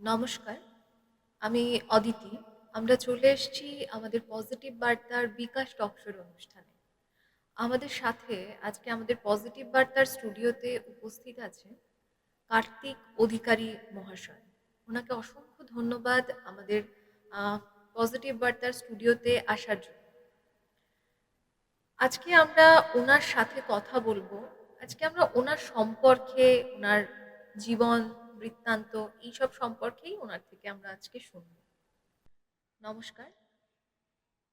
নমস্কার, আমি অদিতি। আমরা চলে এসেছি আমাদের পজিটিভ বার্তার বিকাশ টকশোর অনুষ্ঠানে। আমাদের সাথে আজকে আমাদের পজিটিভ বার্তার স্টুডিওতে উপস্থিত আছে কার্তিক অধিকারী মহাশয়। ওনাকে অসংখ্য ধন্যবাদ আমাদের পজিটিভ বার্তার স্টুডিওতে আসার জন্য। আজকে আমরা ওনার সাথে কথা বলব। আজকে আমরা ওনার সম্পর্কে, ওনার জীবন বৃত্তান্ত এইসব সম্পর্কেই ওনার থেকে আমরা আজকে শুনব। নমস্কার।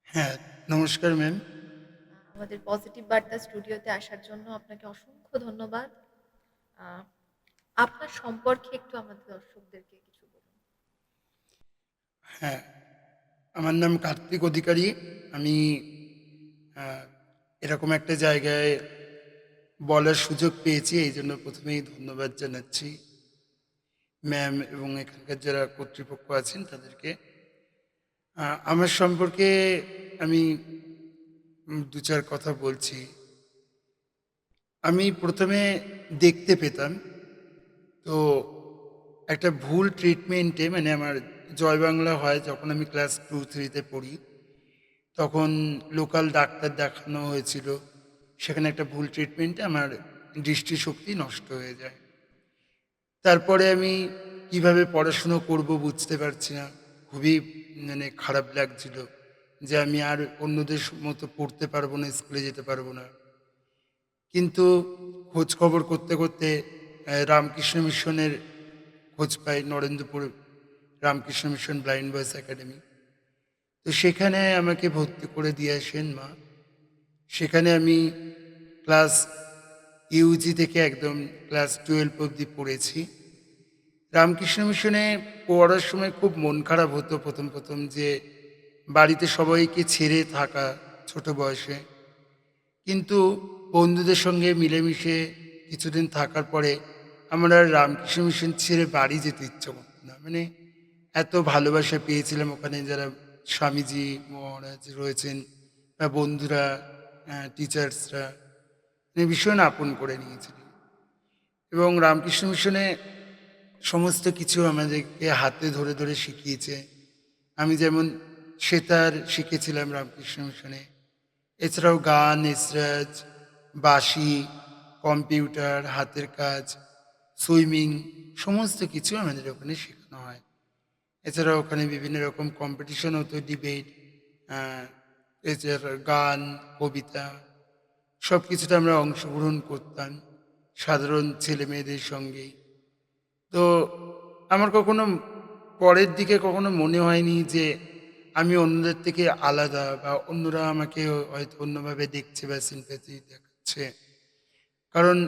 হ্যাঁ নমস্কার ম্যাম। আমাদের পজিটিভ বার্তা স্টুডিওতে আসার জন্য আপনাকে অসংখ্য ধন্যবাদ। আপনার সম্পর্কে একটু আমাদের দর্শকদেরকে কিছু বলুন। হ্যাঁ আমার নাম কার্তিক অধিকারী। আমি এরকম একটা জায়গায় বলার সুযোগ পেয়েছি এই জন্য প্রথমেই ধন্যবাদ জানাচ্ছি। ম্যাম এবং এখানকার যারা কর্তৃপক্ষ আছেন তাদেরকে আমার সম্পর্কে আমি দু চার কথা বলছি। আমি প্রথমে দেখতে পেতাম, তো একটা ভুল ট্রিটমেন্টে মানে আমার জয় বাংলা হয় যখন আমি ক্লাস টু থ্রিতে পড়ি, তখন লোকাল ডাক্তার দেখানো হয়েছিল। সেখানে একটা ভুল ট্রিটমেন্টে আমার দৃষ্টিশক্তি নষ্ট হয়ে যায়। তারপরে আমি কীভাবে পড়াশুনো করব বুঝতে পারছি না। খুবই মানে খারাপ লাগছিল যে আমি আর অন্যদের মতো পড়তে পারব না, স্কুলে যেতে পারব না। কিন্তু খোঁজ খবর করতে করতে রামকৃষ্ণ মিশনের খোঁজ পাই Narendrapur Ramakrishna Mission Blind Boys Academy. তো সেখানে আমাকে ভর্তি করে দিয়ে আসেন মা। সেখানে আমি ক্লাস ইউজি থেকে একদম ক্লাস টুয়েলভ অবধি পড়েছি। রামকৃষ্ণ মিশনে পড়ার সময় খুব মন খারাপ হতো প্রথম প্রথম যে বাড়িতে সবাইকে ছেড়ে থাকা ছোট বয়সে। কিন্তু বন্ধুদের সঙ্গে মিলেমিশে কিছুদিন থাকার পরে আমার রামকৃষ্ণ মিশন ছেড়ে বাড়ি যেতে ইচ্ছা করতো না। মানে এত ভালোবাসা পেয়েছিলাম ওখানে যারা স্বামীজি, মহারাজ রয়েছেন বা বন্ধুরা টিচার্সরা মানে ভীষণ আপন করে নিয়েছিলেন। এবং রামকৃষ্ণ মিশনে সমস্ত কিছু আমাদেরকে হাতে ধরে ধরে শিখিয়েছে। আমি যেমন সেতার শিখেছিলাম রামকৃষ্ণ মিশনে। এছাড়াও গান এসরাজ বাঁশি, কম্পিউটার, হাতের কাজ, সুইমিং, সমস্ত কিছু আমাদের ওখানে শেখানো হয়। এছাড়াও ওখানে বিভিন্ন রকম কম্পিটিশন হতো ডিবেট এছাড়া গান, কবিতা সব কিছুতে আমরা অংশগ্রহণ করতাম সাধারণ ছেলে মেয়েদের সঙ্গেই তো আমার কখনো পরের দিকে কখনো মনে হয়নি যে আমি অন্যদের থেকে আলাদা বা অন্যরা আমাকে হয়তো অন্যভাবে দেখছে বা সিম্প্যাথি দেখাচ্ছে। কারণ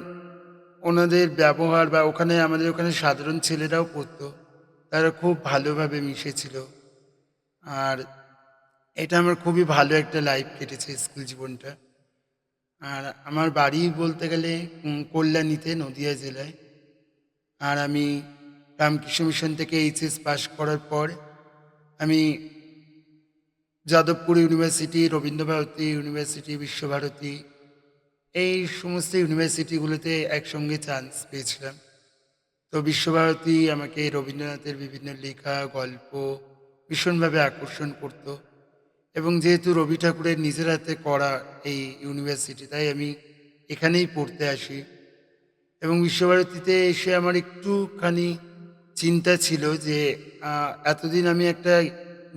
ওনাদের ব্যবহার বা ওখানে আমাদের ওখানে সাধারণ ছেলেরাও পড়তো, তারা খুব ভালোভাবে মিশেছিল। আর এটা আমার খুবই ভালো একটা লাইফ কেটেছে স্কুল জীবনটা। আর আমার বাড়ি বলতে গেলে কল্যাণীতে নদিয়া জেলায়। আর আমি রামকৃষ্ণ মিশন থেকে এইচএস পাশ করার পর আমি যাদবপুর ইউনিভার্সিটি, রবীন্দ্রভারতী ইউনিভার্সিটি, বিশ্বভারতী এই সমস্ত ইউনিভার্সিটিগুলোতে একসঙ্গে চান্স পেয়েছিলাম। তো বিশ্বভারতী আমাকে রবীন্দ্রনাথের বিভিন্ন লেখা, গল্প ভীষণভাবে আকর্ষণ করত এবং যেহেতু রবি ঠাকুরের নিজের হাতে করা এই ইউনিভার্সিটি, তাই আমি এখানেই পড়তে আসি। এবং বিশ্বভারতীতে এসে আমার একটুখানি চিন্তা ছিল যে এতদিন আমি একটা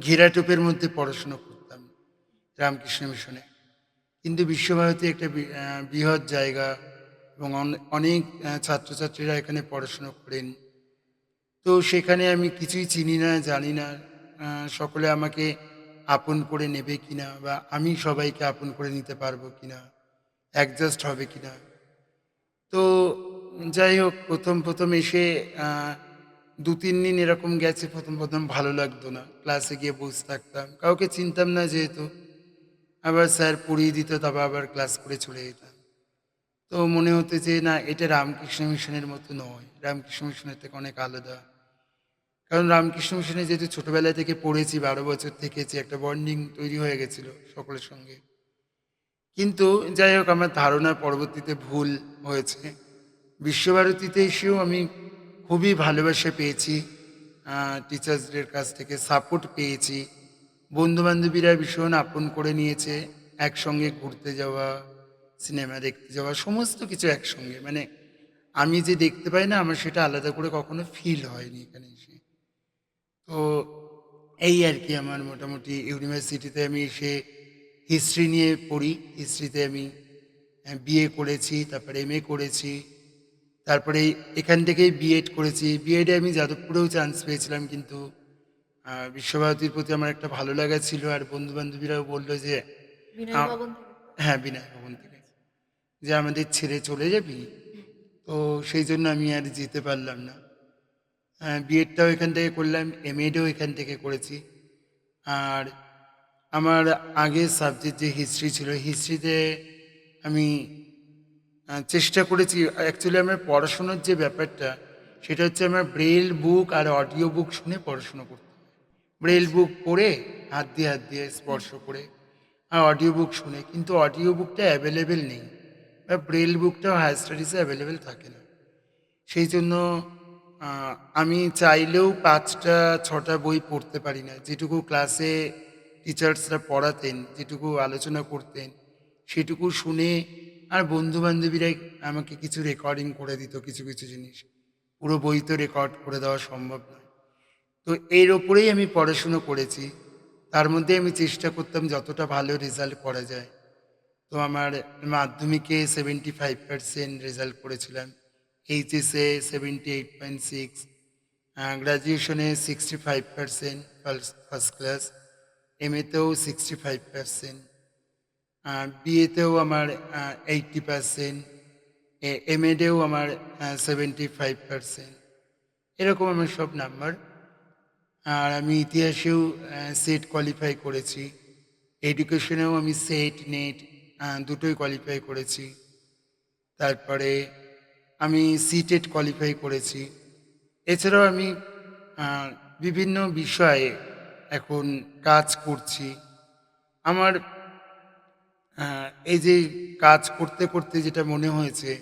ঘেরাটোপের মধ্যে পড়াশুনো করতাম রামকৃষ্ণ মিশনে। কিন্তু বিশ্বভারতী একটা বৃহৎ জায়গা এবং অনে- অনেক ছাত্রছাত্রীরা এখানে পড়াশুনো করেন। তো সেখানে আমি কিছুই চিনি না, জানি না সকলে আমাকে আপন করে নেবে কিনা বা আমি সবাইকে আপন করে নিতে পারব কিনা, অ্যাডজাস্ট হবে কিনা। তো যাই হোক, প্রথম প্রথম এসে দু তিন দিন এরকম গেছে, প্রথম প্রথম ভালো লাগতো না। ক্লাসে গিয়ে বসে থাকতাম। কাউকে চিনতাম না যেহেতু। আবার স্যার পড়িয়ে দিত, তারপর আবার ক্লাস করে চলে যেতাম। তো মনে হতো যে, না, এটা রামকৃষ্ণ মিশনের মতো নয়। রামকৃষ্ণ মিশনের থেকে অনেক আলাদা। কারণ রামকৃষ্ণ মিশনে যেহেতু ছোটবেলা থেকে পড়েছি, বারো বছর থেকেছি একটা বন্ডিং তৈরি হয়ে গেছিল সকলের সঙ্গে। কিন্তু যাই হোক, আমার ধারণা পরবর্তীতে ভুল হয়েছে। বিশ্বভারতীতে এসেও আমি খুবই ভালোবাসা পেয়েছি টিচার্সদের কাছ থেকে সাপোর্ট পেয়েছি। বন্ধুবান্ধবীরা ভীষণ আপন করে নিয়েছে, একসঙ্গে ঘুরতে যাওয়া সিনেমা দেখতে যাওয়া, সমস্ত কিছু একসঙ্গে। মানে আমি যে দেখতে পাই না, আমার সেটা আলাদা করে কখনো ফিল হয়নি এখানে এসে। তো এই আর কি আমার মোটামুটি ইউনিভার্সিটিতে আমি এসে হিস্ট্রি নিয়ে পড়ি। হিস্ট্রিতে আমি বিএ করেছি, তারপরে এম করেছি। তারপরে এখান থেকেই বিএড করেছি। বিএডে আমি যাদবপুরেও চান্স পেয়েছিলাম কিন্তু বিশ্বভারতীর প্রতি আমার একটা ভালো লাগা ছিল আর বন্ধু বান্ধবীরাও বলল যে হ্যাঁ বিনয় ভবন থেকে। যে আমাদের ছেড়ে চলে যাবি। তো সেই জন্য আমি আর যেতে পারলাম না। বিএডটাও এখান থেকে করলাম এম এডও এখান থেকে করেছি। আর আমার আগের সাবজেক্ট যে হিস্ট্রি ছিল হিস্ট্রিতে আমি চেষ্টা করেছি। অ্যাকচুয়ালি আমার পড়াশোনার যে ব্যাপারটা, সেটা হচ্ছে আমার ব্রেল বুক আর অডিও বুক শুনে পড়াশোনা করতে ব্রেল বুক পড়ে, হাত দিয়ে হাত দিয়ে স্পর্শ করে, আর অডিও বুক শুনে। কিন্তু অডিও বুকটা অ্যাভেলেবেল নেই। বা ব্রেল বুকটাও হায়ার স্টাডিজে অ্যাভেলেবেল থাকে না। সেই জন্য আমি চাইলেও পাঁচটা, ছটা বই পড়তে পারি না। যেটুকু ক্লাসে টিচার্সরা পড়াতেন, যেটুকু আলোচনা করতেন, সেটুকু শুনে আর বন্ধু বান্ধবীরাই আমাকে কিছু রেকর্ডিং করে দিত, কিছু কিছু জিনিস। পুরো বই তো রেকর্ড করে দেওয়া সম্ভব নয়। তো এর ওপরেই আমি পড়াশুনো করেছি। তার মধ্যে আমি চেষ্টা করতাম যতটা ভালো রেজাল্ট করা যায়। তো আমার মাধ্যমিকে সেভেন্টি ফাইভ পার্সেন্ট রেজাল্ট করেছিলাম এইচএসে seventy eight point six গ্র্যাজুয়েশনে sixty five percent first class M এতেও সিক্সটি ফাইভ পার্সেন্ট বিএতেও আমার এইটটি পার্সেন্ট এম এডেও আমার সেভেন্টি ফাইভ পার্সেন্ট এরকম আমার সব নাম্বার। আর আমি ইতিহাসেও সেট কোয়ালিফাই করেছি। এডুকেশনেও আমি সেট নেট দুটোই কোয়ালিফাই করেছি। তারপরে আমি সিটেট কোয়ালিফাই করেছি। এছাড়াও আমি বিভিন্ন বিষয়ে এখন কাজ করছি। আমার এই যে কাজ করতে করতে যেটা মনে হয়েছে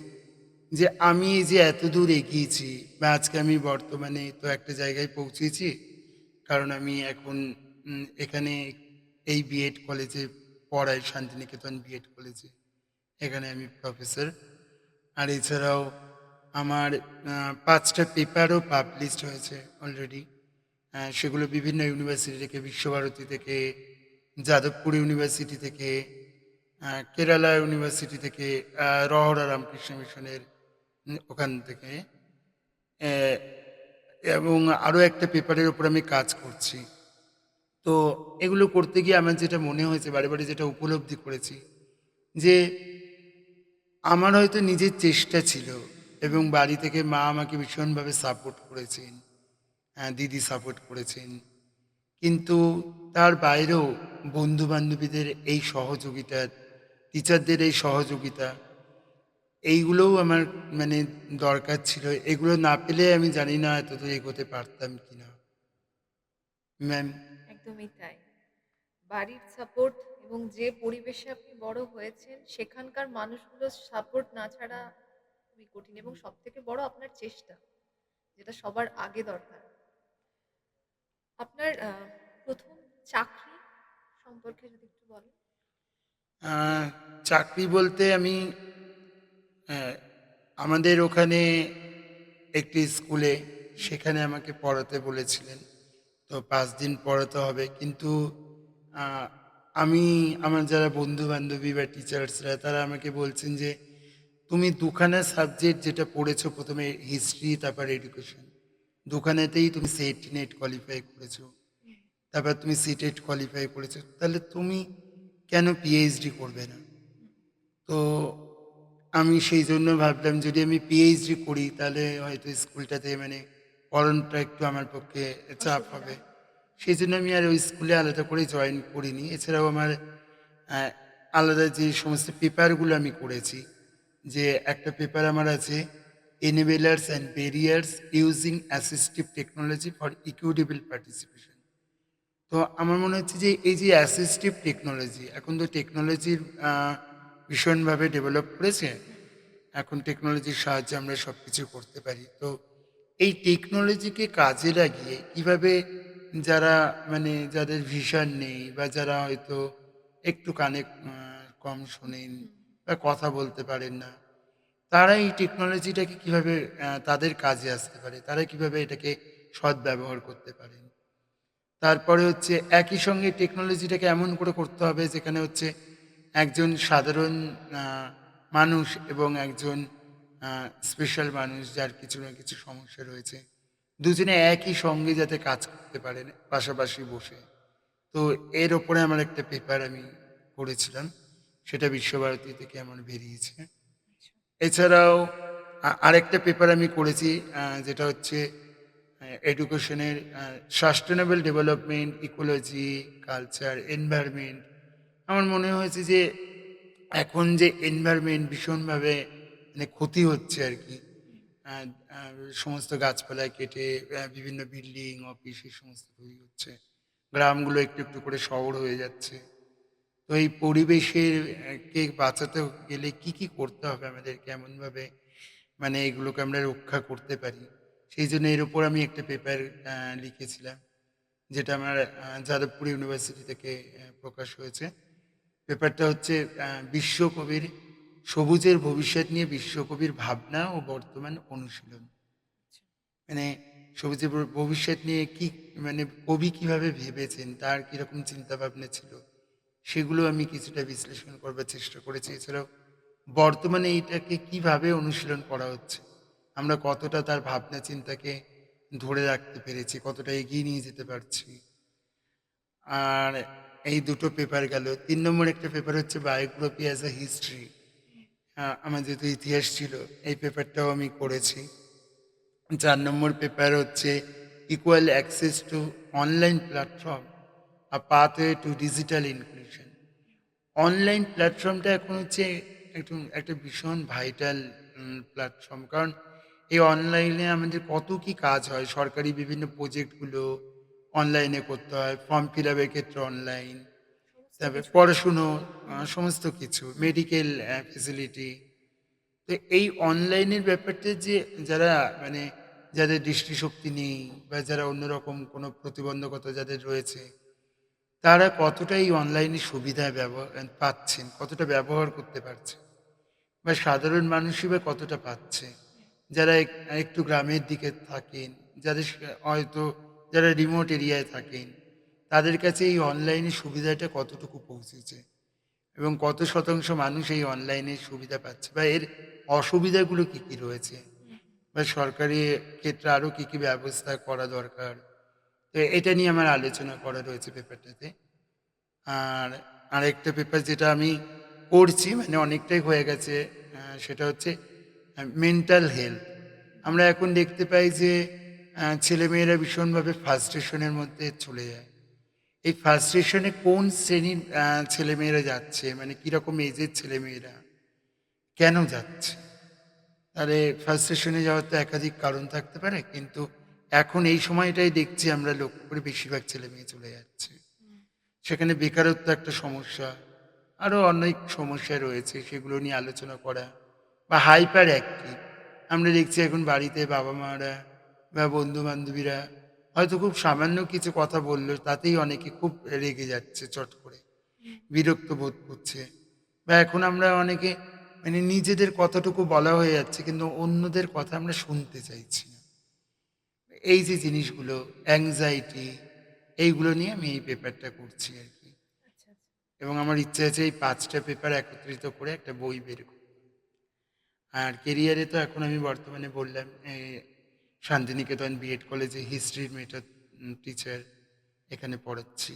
যে আমি এই যে এত দূর এগিয়েছি বা আজকে আমি বর্তমানে তো একটা জায়গায় পৌঁছেছি, কারণ আমি এখন এখানে এই বিএড কলেজে পড়াই, শান্তিনিকেতন বিএড কলেজে এখানে আমি প্রফেসর আর এছাড়াও আমার পাঁচটা পেপারও পাবলিশড হয়েছে অলরেডি সেগুলো বিভিন্ন ইউনিভার্সিটি থেকে, বিশ্বভারতী থেকে, যাদবপুর ইউনিভার্সিটি থেকে কেরালা ইউনিভার্সিটি থেকে রহরা রামকৃষ্ণ মিশনের ওখান থেকে। এবং আরও একটা পেপারের উপর আমি কাজ করছি। তো এগুলো করতে গিয়ে আমার যেটা মনে হয়েছে বারে বারে যেটা উপলব্ধি করেছি যে আমার হয়তো নিজের চেষ্টা ছিল এবং বাড়ি থেকে মা আমাকে ভীষণভাবে সাপোর্ট করেছেন হ্যাঁ, দিদি সাপোর্ট করেছেন। কিন্তু তার বাইরেও বন্ধু বান্ধবীদের এই সহযোগিতা টিচারদের এই সহযোগিতা, এইগুলোও আমার মানে দরকার ছিল। এগুলো না পেলে আমি জানি না এতদূর এগোতে পারতাম কি না ম্যাম একদমই তাই। বাড়ির সাপোর্ট এবং যে পরিবেশে আপনি বড় হয়েছেন, সেখানকার মানুষগুলোর সাপোর্ট না ছাড়া খুবই কঠিন এবং সব থেকে বড় আপনার চেষ্টা, যেটা সবার আগে দরকার। আপনার প্রথম চাকরি সম্পর্কে যদি একটু বলেন। চাকরি বলতে আমি আমাদের ওখানে একটি স্কুলে সেখানে আমাকে পড়াতে বলেছিলেন। তো পাঁচ দিন পড়াতে হবে। কিন্তু আমি, আমার যারা বন্ধু বান্ধবী বা টিচার্সরা, তারা আমাকে বলছেন যে, তুমি দুখানা সাবজেক্ট যেটা পড়েছো, প্রথমে হিস্ট্রি, তারপর এডুকেশন। দুখানাতেই তুমি সেট নেট কোয়ালিফাই করেছ। তারপর তুমি সিটেট কোয়ালিফাই করেছ। তাহলে তুমি কেন পিএইচডি করবে না? তো আমি সেই জন্য ভাবলাম যদি আমি পিএইচডি করি তাহলে হয়তো স্কুলটাতে মানে পড়নটা একটু আমার পক্ষে চাপ হবে। সেই জন্য আমি আর ওই স্কুলে আলাদা করে জয়েন করিনি। এছাড়াও আমার আলাদা যে সমস্ত পেপারগুলো আমি করেছি যে একটা পেপার আমার আছে enablers and barriers using assistive technology for equitable participation তো আমার মনে হচ্ছে যে এই যে অ্যাসিস্টিভ টেকনোলজি এখন তো টেকনোলজির ভীষণভাবে ডেভেলপ করেছে, এখন টেকনোলজির সাহায্যে আমরা সব কিছু করতে পারি। তো এই টেকনোলজিকে কাজে লাগিয়ে কীভাবে যারা মানে যাদের ভিশন নেই বা যারা হয়তো একটু কানে কম শোনেন বা কথা বলতে পারেন না, তারা এই টেকনোলজিটাকে কীভাবে তাদের কাজে আসতে পারে? তারা কীভাবে এটাকে সৎ ব্যবহার করতে পারেন? তারপরে হচ্ছে একই সঙ্গে টেকনোলজিটাকে এমন করে করতে হবে যেখানে হচ্ছে একজন সাধারণ মানুষ এবং একজন স্পেশাল মানুষ যার কিছু না কিছু সমস্যা রয়েছে। দুজনে একই সঙ্গে যাতে কাজ করতে পারেন পাশাপাশি বসে। তো এর ওপরে আমার একটা পেপার আমি পড়েছিলাম সেটা বিশ্বভারতী থেকে আমার বেরিয়েছে। এছাড়াও আরেকটা পেপার আমি করেছি যেটা হচ্ছে এডুকেশনের sustainable development ecology culture environment আমার মনে হয়েছে যে এখন যে এনভায়রনমেন্ট ভীষণভাবে মানে ক্ষতি হচ্ছে আর কি সমস্ত গাছপালা কেটে বিভিন্ন বিল্ডিং অফিস এই সমস্ত তৈরি হচ্ছে, গ্রামগুলো একটু একটু করে শহর হয়ে যাচ্ছে। তো এই পরিবেশের কে বাঁচাতে গেলে কি কি করতে হবে আমাদের কেমনভাবে মানে এগুলোকে আমরা রক্ষা করতে পারি? সেই জন্য এর উপর আমি একটা পেপার লিখেছিলাম, যেটা আমার যাদবপুর ইউনিভার্সিটি থেকে প্রকাশ হয়েছে। পেপারটা হচ্ছে বিশ্বকবির সবুজের ভবিষ্যৎ নিয়ে বিশ্বকবির ভাবনা ও বর্তমান অনুশীলন। মানে সবুজের ভবিষ্যৎ নিয়ে কি মানে কবি কীভাবে ভেবেছেন, তার কীরকম চিন্তাভাবনা ছিল, সেগুলো আমি কিছুটা বিশ্লেষণ করবার চেষ্টা করেছি। এছাড়াও বর্তমানে এইটাকে কীভাবে অনুশীলন করা হচ্ছে আমরা কতটা তার ভাবনা চিন্তাকে ধরে রাখতে পেরেছি, কতটা এগিয়ে নিয়ে যেতে পারছি। আর এই দুটো পেপার গেল। তিন নম্বর একটা পেপার হচ্ছে বায়োগ্রাফি অ্যাজ এ হিস্ট্রি আমার যেহেতু ইতিহাস ছিল, এই পেপারটাও আমি করেছি। চার নম্বর পেপার হচ্ছে equal access to online platform a pathway to digital inclusion online প্ল্যাটফর্মটা এখন হচ্ছে একটু, একটা ভীষণ ভাইটাল প্ল্যাটফর্ম কারণ এই অনলাইনে আমাদের কত কি কাজ হয়? সরকারি বিভিন্ন প্রজেক্টগুলো অনলাইনে করতে হয় ফর্ম ফিল আপের ক্ষেত্রে অনলাইন তারপরে পড়াশুনো সমস্ত কিছু মেডিকেল ফেসিলিটি তো এই অনলাইনের ব্যাপারটা যে যারা মানে যাদের দৃষ্টিশক্তি নেই বা যারা অন্যরকম কোনো প্রতিবন্ধকতা যাদের রয়েছে তারা কতটা এই অনলাইনে সুবিধা ব্যবহার পাচ্ছেন কতটা ব্যবহার করতে পারছে? বা সাধারণ মানুষই বা কতটা পাচ্ছে? যারা এক- একটু গ্রামের দিকে থাকেন, যাদের হয়তো যারা রিমোট এরিয়ায় থাকেন, তাদের কাছে এই অনলাইনের সুবিধাটা কতটুকু পৌঁছেছে? এবং কত শতাংশ মানুষ এই অনলাইনের সুবিধা পাচ্ছে? বা এর অসুবিধাগুলো কি কি রয়েছে? বা সরকারি ক্ষেত্রে আরও কী কী ব্যবস্থা করা দরকার? তো এটা নিয়ে আমার আলোচনা করা রয়েছে পেপারটাতে। আর আরেকটা পেপার যেটা আমি পড়ছি মানে অনেকটাই হয়ে গেছে সেটা হচ্ছে মেন্টাল হেলথ আমরা এখন দেখতে পাই যে ছেলেমেয়েরা ভীষণভাবে ফার্স্ট্রেশনের মধ্যে চলে যায়। এই ফার্স্ট্রেশনে কোন শ্রেণির ছেলেমেয়েরা যাচ্ছে? মানে কীরকম এজের ছেলেমেয়েরা? কেন যাচ্ছে? তাহলে ফার্স্ট্রেশনে যাওয়ার তো একাধিক কারণ থাকতে পারে, কিন্তু এখন এই সময়টাই দেখছি আমরা লক্ষ্য করে বেশিরভাগ ছেলে মেয়ে চলে যাচ্ছে। সেখানে বেকারত্ব একটা সমস্যা, আরও অনেক সমস্যা রয়েছে, সেগুলো নিয়ে আলোচনা করা। বা হাইপার অ্যাক্টিভ আমরা দেখছি এখন বাড়িতে বাবা মারা বা বন্ধু বান্ধবীরা হয়তো খুব সামান্য কিছু কথা বলল তাতেই অনেকে খুব রেগে যাচ্ছে চট করে বিরক্ত বোধ করছে। বা এখন আমরা অনেকে মানে নিজেদের কতটুকু বলা হয়ে যাচ্ছে কিন্তু অন্যদের কথা আমরা শুনতে চাইছি না। এই যে জিনিসগুলো অ্যাংজাইটি এইগুলো নিয়ে আমি এই পেপারটা করছি আর কি। আচ্ছা আচ্ছা। এবং আমার ইচ্ছা আছে এই পাঁচটা পেপার একত্রিত করে একটা বই বের করব আর কেরিয়ারে তো এখন আমি বর্তমানে বললাম শান্তিনিকেতন বিএড কলেজে হিস্ট্রির মেটার টিচার এখানে পড়াচ্ছি।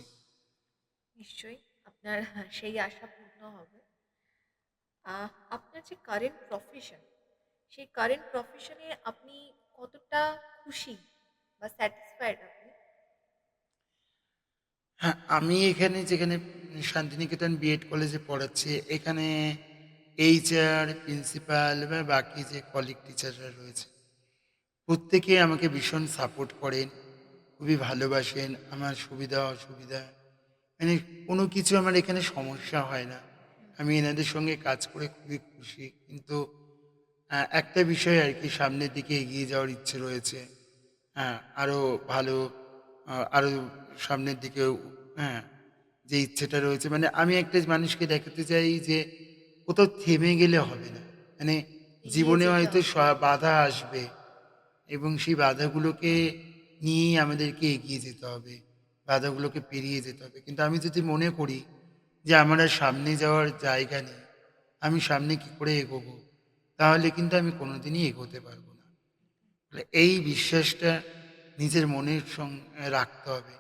নিশ্চয়ই আপনার সেই আশা পূর্ণ হবে। আপনার যে কারেন্ট প্রফেশন সেই কারেন্ট প্রফেশনে আপনি কতটা খুশি বা স্যাটিসফাইড আপনি? হ্যাঁ আমি এখানে যেখানে শান্তিনিকেতন বিএড কলেজে পড়াচ্ছি এখানে এইচআর প্রিন্সিপাল বা বাকি যে কলিগ টিচাররা রয়েছে, প্রত্যেকে আমাকে ভীষণ সাপোর্ট করেন, খুবই ভালোবাসেন, আমার সুবিধা, অসুবিধা মানে কোনো কিছু আমার এখানে সমস্যা হয় না। আমি এনাদের সঙ্গে কাজ করে খুবই খুশি, কিন্তু একটা বিষয় আর কি সামনের দিকে এগিয়ে যাওয়ার ইচ্ছে রয়েছে। হ্যাঁ আরও ভালো আরও সামনের দিকে হ্যাঁ যে ইচ্ছেটা রয়েছে। মানে আমি একটা মানুষকে দেখাতে চাই যে কোথাও থেমে গেলে হবে না। মানে জীবনে হয়তো বাধা আসবে এবং সেই বাধাগুলোকে নিয়েই আমাদেরকে এগিয়ে যেতে হবে বাধাগুলোকে পেরিয়ে যেতে হবে। কিন্তু আমি যদি মনে করি যে আমার আর সামনে যাওয়ার জায়গা নেই আমি সামনে কি করে এগোবো তাহলে কিন্তু আমি কোনোদিনই এগোতে পারব না। তাহলে এই বিশ্বাসটা নিজের মনের সঙ্গে রাখতে হবে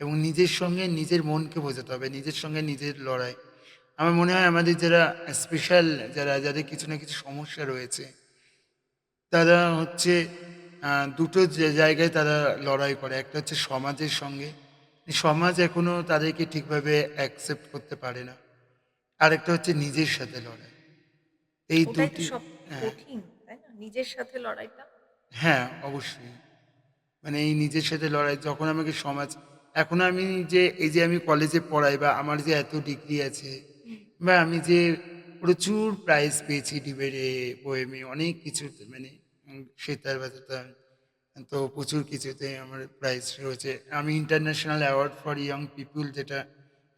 এবং নিজের সঙ্গে নিজের মনকে বোঝাতে হবে নিজের সঙ্গে নিজের লড়াই। আমার মনে হয় আমাদের যারা স্পেশাল যারা যাদের কিছু না কিছু সমস্যা রয়েছে তারা হচ্ছে দুটো জায়গায় তারা লড়াই করে। একটা হচ্ছে সমাজের সঙ্গে। সমাজ এখনও তাদেরকে ঠিকভাবে অ্যাকসেপ্ট করতে পারে না। আরেকটা হচ্ছে নিজের সাথে লড়াই। এই দুটি সব হ্যাঁ। তাই না? নিজের সাথে লড়াইটা? হ্যাঁ অবশ্যই। মানে এই নিজের সাথে লড়াই যখন আমাকে সমাজ এখন আমি যে এই যে আমি কলেজে পড়াই বা আমার যে এত ডিগ্রি আছে বা আমি যে প্রচুর প্রাইজ পেয়েছি ডিবেটে পোয়েমে অনেক কিছুতে মানে সেতার বাজাতাম তো প্রচুর কিছুতে আমার প্রাইজ রয়েছে। আমি international award for young people যেটা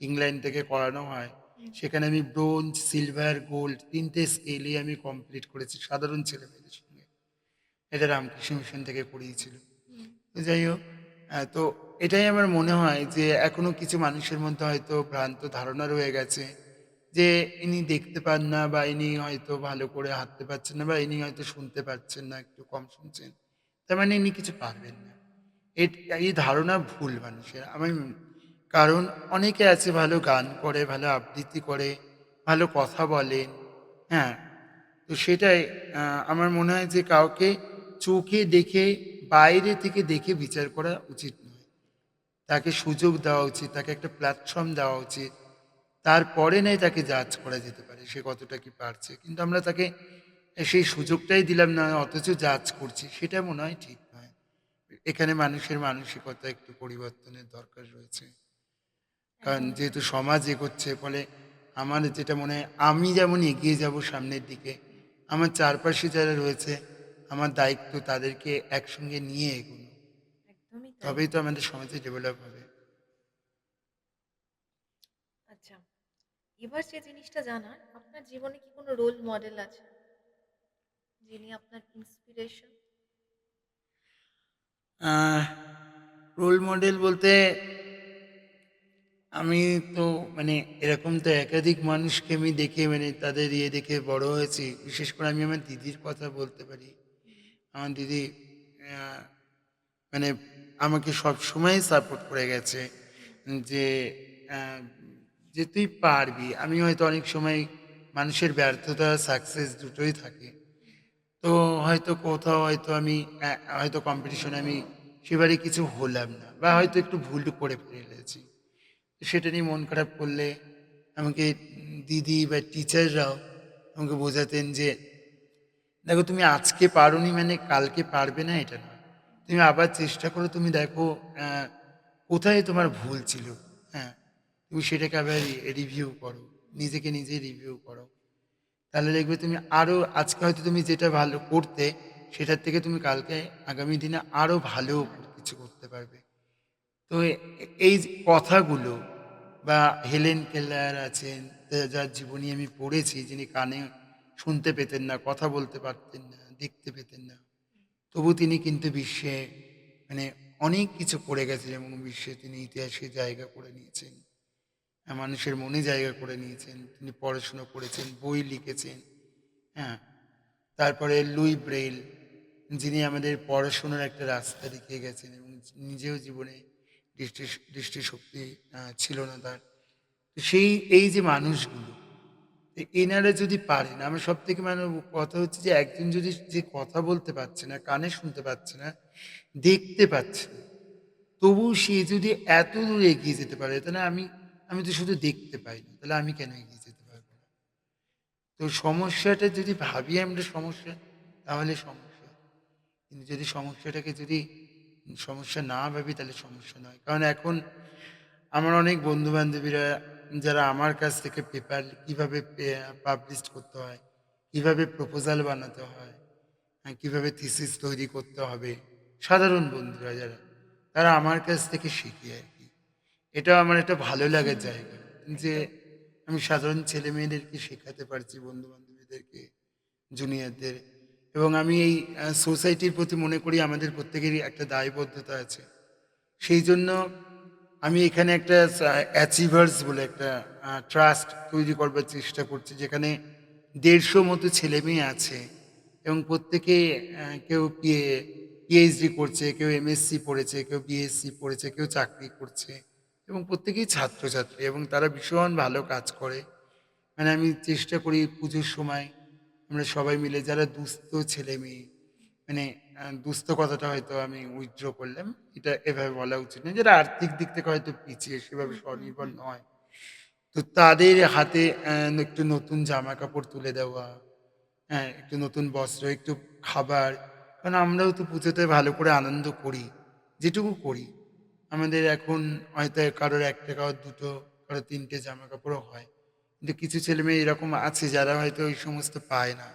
ইংল্যান্ড থেকে করানো হয়, সেখানে আমি ব্রোঞ্জ সিলভার গোল্ড তিনটে স্কেলে আমি কমপ্লিট করেছি, সাধারণ ছেলেমেয়েদের সঙ্গে। এটা রামকৃষ্ণ মিশন থেকে করিয়েছিল। যাই হোক তো এটাই আমার মনে হয় যে এখনও কিছু মানুষের মধ্যে হয়তো ভ্রান্ত ধারণা রয়ে গেছে। যে ইনি দেখতে পান না বা ইনি হয়তো ভালো করে হাঁটতে পারছেন না বা ইনি হয়তো শুনতে পারছেন না, একটু কম শুনছেন, তার মানে ইনি কিছু পারবেন না। এই ধারণা ভুল মানুষের। আমি কারণ অনেকে আছে ভালো গান করে, ভালো আবৃত্তি করে, ভালো কথা বলেন হ্যাঁ? তো সেটাই আমার মনে হয় যে কাউকে চোখে দেখে, বাইরে থেকে দেখে বিচার করা উচিত নয়। তাকে সুযোগ দেওয়া উচিত, তাকে একটা প্ল্যাটফর্ম দেওয়া উচিত। তারপরে নেই তাকে জাজ করা যেতে পারে সে কতটা কি পারছে। কিন্তু আমরা তাকে সেই সুযোগটাই দিলাম না অথচ জাজ করছি সেটা মনে হয় ঠিক নয়। এখানে মানুষের মানসিকতা একটু পরিবর্তনের দরকার রয়েছে। কারণ যেহেতু সমাজ এগোচ্ছে ফলে আমার যেটা মনে হয় আমি যেমন এগিয়ে যাব সামনের দিকে আমার চারপাশে যারা রয়েছে আমার দায়িত্ব তাদেরকে একসঙ্গে নিয়ে এগোনো। তবেই তো আমাদের সমাজে ডেভেলপ হবে। এবার যে জিনিসটা জানার, আপনার জীবনে কি কোনো রোল মডেল আছে? যিনি আপনার ইন্সপিরেশন রোল মডেল বলতে আমি তো মানে এরকম তো একাধিক মানুষকে আমি দেখে মানে তাদের ইয়ে দেখে বড় হয়েছি। বিশেষ করে আমি আমার দিদির কথা বলতে পারি। আমার দিদি মানে আমাকে সব সময় সাপোর্ট করে গেছে যে যে তুই পারবি। আমি হয়তো অনেক সময় মানুষের ব্যর্থতা সাকসেস দুটোই থাকে। তো হয়তো কোথাও হয়তো আমি হয়তো কম্পিটিশনে আমি সেবারে কিছু হলাম না বা হয়তো একটু ভুল করে ফেলেছি। সেটা নিয়ে মন খারাপ করলে আমাকে দিদি বা টিচাররাও আমাকে বোঝাতেন যে, দেখো, তুমি আজকে পারোনি মানে কালকে পারবে না, এটা নয়। তুমি আবার চেষ্টা করো, তুমি দেখো কোথায় তোমার ভুল ছিল? তুমি সেটাকে আবার রিভিউ করো, নিজেকে নিজে রিভিউ করো। তাহলে দেখবে তুমি আরও আজকে হয়তো তুমি যেটা ভালো করতে, সেটার থেকে তুমি কালকে, আগামী দিনে আরও ভালো কিছু করতে পারবে। তো এই কথাগুলো, বা হেলেন কেলার আছেন যার জীবনী আমি পড়েছি, যিনি কানে শুনতে পেতেন না, কথা বলতে পারতেন না, দেখতে পেতেন না, তবু তিনি কিন্তু বিশ্বে মানে অনেক কিছু করে গেছেন এবং বিশ্বে তিনি ইতিহাসে জায়গা করে নিয়েছেন। মানুষের মনে জায়গা করে নিয়েছেন, তিনি পড়াশুনো করেছেন, বই লিখেছেন হ্যাঁ। তারপরে লুই ব্রেইল, যিনি আমাদের পড়াশোনার একটা রাস্তা দেখিয়ে গেছেন এবং নিজেও জীবনে দৃষ্টি, দৃষ্টিশক্তি ছিল না তার। সেই, এই যে মানুষগুলো এনারা যদি পারেন, আমার সব থেকে মানে কথা হচ্ছে যে একজন যদি যে কথা বলতে পারছে না, কানে শুনতে পাচ্ছে না, দেখতে পাচ্ছে না তবু সে যদি এত দূর এগিয়ে যেতে পারে, তাহলে আমি আমি তো শুধু দেখতে পাই না, তাহলে আমি কেন এগিয়ে যেতে পারব না? তো সমস্যাটা যদি ভাবি আমরা সমস্যা, তাহলে সমস্যা। কিন্তু যদি সমস্যাটাকে যদি সমস্যা না ভাবি, তাহলে সমস্যা নয়। কারণ এখন আমার অনেক বন্ধু বান্ধবীরা যারা আমার কাছ থেকে পেপার কীভাবে পাবলিশ করতে হয়, কীভাবে প্রপোজাল বানাতে হয় কীভাবে থিসিস তৈরি করতে হবে, সাধারণ বন্ধুরা যারা, তারা আমার কাছ থেকে শিখে। এটা আমার একটা ভালো লাগার জায়গা। যে আমি সাধারণ ছেলে মেয়েদেরকে শেখাতে পারছি বন্ধু বান্ধবীদেরকে জুনিয়রদের এবং আমি এই সোসাইটির প্রতি মনে করি আমাদের প্রত্যেকেরই একটা দায়বদ্ধতা আছে। সেই জন্য আমি এখানে একটা অ্যাচিভার্স বলে একটা ট্রাস্ট তৈরি করবার চেষ্টা করছি, যেখানে দেড়শো মতো ছেলে মেয়ে আছে এবং প্রত্যেকে কেউ পিএ পিএইচডি করছে, কেউ এমএসসি পড়েছে, কেউ বিএসসি পড়েছে, কেউ চাকরি করছে। এবং প্রত্যেকেই ছাত্রছাত্রী এবং তারা ভীষণ ভালো কাজ করে। মানে আমি চেষ্টা করি পুজোর সময় আমরা সবাই মিলে, যারা দুস্থ ছেলে মেয়ে মানে দুস্থ কথাটা হয়তো আমি উইথড্র করলাম, এটা এভাবে বলা উচিত নয়। যারা আর্থিক দিক থেকে হয়তো পিছিয়ে, সেভাবে স্বনির্ভর নয়। তো তাদের হাতে একটু নতুন জামা কাপড় তুলে দেওয়া হ্যাঁ একটু নতুন বস্ত্র, একটু খাবার। কারণ আমরাও তো পুজোতে ভালো করে আনন্দ করি, যেটুকু করি। আমাদের এখন হয়তো কারোর এক টাকা দুটো কারও তিনটে জামা কাপড়ও হয়। কিন্তু কিছু ছেলে মেয়ে এরকম আছে যারা হয়তো ওই সমস্ত পায় না।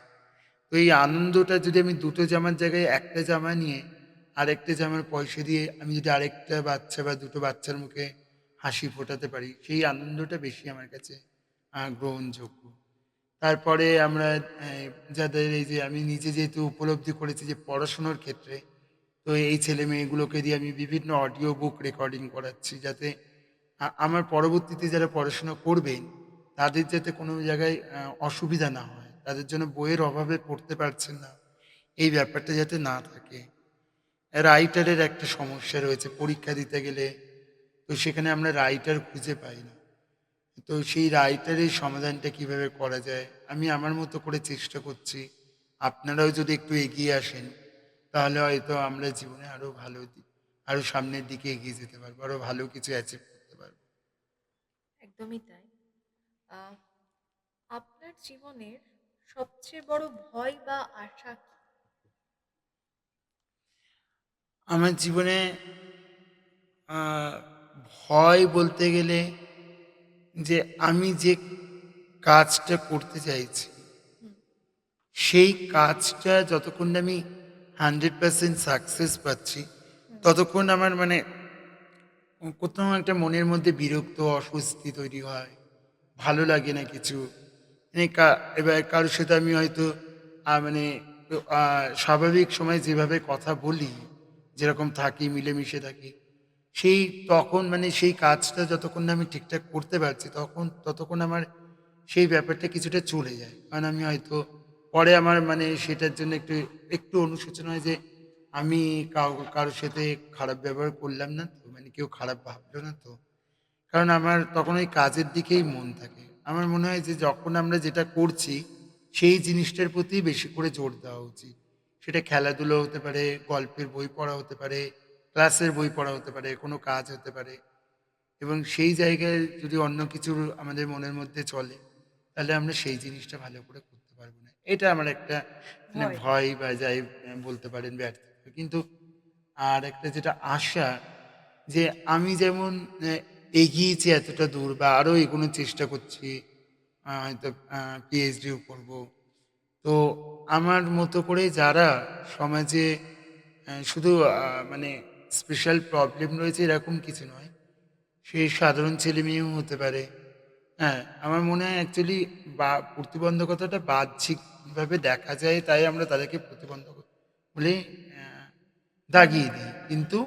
তো এই আনন্দটা যদি আমি দুটো জামার জায়গায় একটা জামা নিয়ে আরেকটা জামার পয়সা দিয়ে আমি যদি আরেকটা বাচ্চা বা দুটো বাচ্চার মুখে হাসি ফোটাতে পারি, সেই আনন্দটা বেশি আমার কাছে গ্রহণযোগ্য। তারপরে আমরা যাদের এই যে আমি নিজে যেহেতু উপলব্ধি করেছি যে পড়াশুনোর ক্ষেত্রে তো এই ছেলে মেয়েগুলোকে দিয়ে আমি বিভিন্ন অডিও বুক রেকর্ডিং করাচ্ছি যাতে আমার পরবর্তীতে যারা পড়াশোনা করবেন, তাদের যাতে কোনো জায়গায় অসুবিধা না হয়। তাদের জন্য বইয়ের অভাবে পড়তে পারছেন না। এই ব্যাপারটা যাতে না থাকে। রাইটারের একটা সমস্যা রয়েছে পরীক্ষা দিতে গেলে। তো সেখানে আমরা রাইটার খুঁজে পাই না। তো সেই রাইটারের সমাধানটা কীভাবে করা যায়? আমি আমার মতো করে চেষ্টা করছি। আপনারাও যদি একটু এগিয়ে আসেন। তাহলে হয়তো আমরা জীবনে আরও ভালো দি- আরও সামনের দিকে এগিয়ে যেতে পারব আরও ভালো কিছু অ্যাচিভ করতে পারব। একদমই তাই। আপনার জীবনের সবচেয়ে বড় ভয় বা আশা কি? আমার জীবনে আহ, ভয় বলতে গেলে যে আমি যে কাজটা করতে চাইছি সেই কাজটা যতক্ষণ আমি হান্ড্রেড পার্সেন্ট সাকসেস পাচ্ছি। ততক্ষণ আমার মানে কোথাও একটা মনের মধ্যে বিরক্ত, অস্বস্তি তৈরি হয়। ভালো লাগে না কিছু। মানে এবার কারোর সাথে আমি হয়তো মানে স্বাভাবিক সময় যেভাবে কথা বলি, যেরকম থাকি, মিলেমিশে থাকি, সেই তখন মানে সেই কাজটা যতক্ষণ না আমি ঠিকঠাক করতে পারছি, তখন, ততক্ষণ আমার সেই ব্যাপারটা কিছুটা চলে যায়। কারণ আমি হয়তো পরে আমার মানে সেটার জন্য একটু একটু অনুশোচনা হয় যে আমি কারোর সাথে খারাপ ব্যবহার করলাম না তো মানে কেউ খারাপ ভাবলো না তো। কারণ আমার তখন ওই কাজের দিকেই মন থাকে। আমার মনে হয় যে যখন আমরা যেটা করছি, সেই জিনিসটার প্রতি বেশি করে জোর দেওয়া উচিত। সেটা খেলাধুলো হতে পারে, গল্পের বই পড়া হতে পারে, ক্লাসের বই পড়া হতে পারে, কোনো কাজ হতে পারে। এবং সেই জায়গায় যদি অন্য কিছুর আমাদের মনের মধ্যে চলে, তাহলে আমরা সেই জিনিসটা ভালো করে না এটা আমার একটা মানে ভয়। ভয় বা যাই বলতে পারেন ব্যর্থতা কিন্তু আর একটা যেটা আশা যে আমি যেমন আহ, এগিয়েছি এতটা দূর বা আরও এগোনোর চেষ্টা করছি আহ, হয়তো পিএইচডিও করব তো আমার মতো করে যারা সমাজে আহ, শুধু আহ, মানে স্পেশাল প্রবলেম রয়েছে এরকম কিছু নয় সে সাধারণ ছেলে মেয়েও হতে পারে হ্যাঁ আমার মনে হয় অ্যাকচুয়ালি বা প্রতিবন্ধকতাটা বাহ্যিকভাবে দেখা যায়, তাই আমরা তাদেরকে প্রতিবন্ধক বলে দাগিয়ে দিই। কিন্তু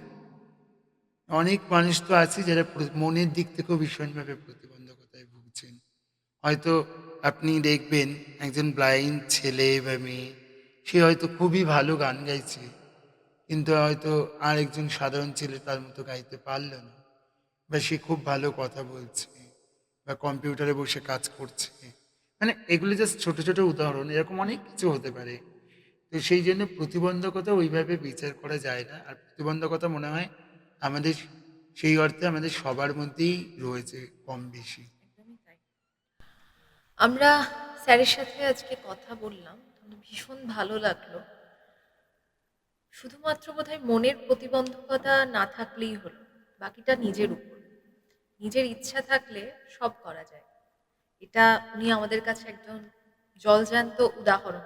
অনেক মানুষ তো আছে যারা মনের দিক থেকেও ভীষণভাবে প্রতিবন্ধকতায় ভুগছেন। হয়তো আপনি দেখবেন একজন ব্লাইন্ড ছেলে বা মেয়ে, সে হয়তো খুবই ভালো গান গাইছে, কিন্তু হয়তো আর একজন সাধারণ ছেলে তার মতো গাইতে পারল না, বা সে খুব ভালো কথা বলছে, বা কম্পিউটারে বসে কাজ করছে। মানে এগুলো জাস্ট ছোট ছোট উদাহরণ, এরকম অনেক কিছু হতে পারে। তো সেই জন্য প্রতিবন্ধকতা ওইভাবে বিচার করা যায় না। আর প্রতিবন্ধকতা মনে হয় আমাদের, সেই অর্থে আমাদের সবার মধ্যেই রয়েছে কম বেশি। আমরা স্যারের সাথে আজকে কথা বললাম ভীষণ ভালো লাগল। শুধুমাত্র বোধহয় মনের প্রতিবন্ধকতা না থাকলেই হলো, বাকিটা নিজের উপর। নিজের ইচ্ছা থাকলে সব করা যায়। এটা উনি আমাদের কাছে একজন জলজান্ত উদাহরণ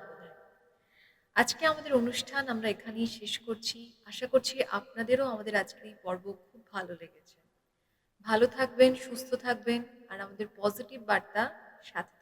আজকে আমাদের অনুষ্ঠান আমরা এখানেই শেষ করছি। আশা করছি আপনাদেরও আমাদের আজকের এই পর্ব খুব ভালো লেগেছে। ভালো থাকবেন, সুস্থ থাকবেন, আর আমাদের পজিটিভ বার্তা সাথে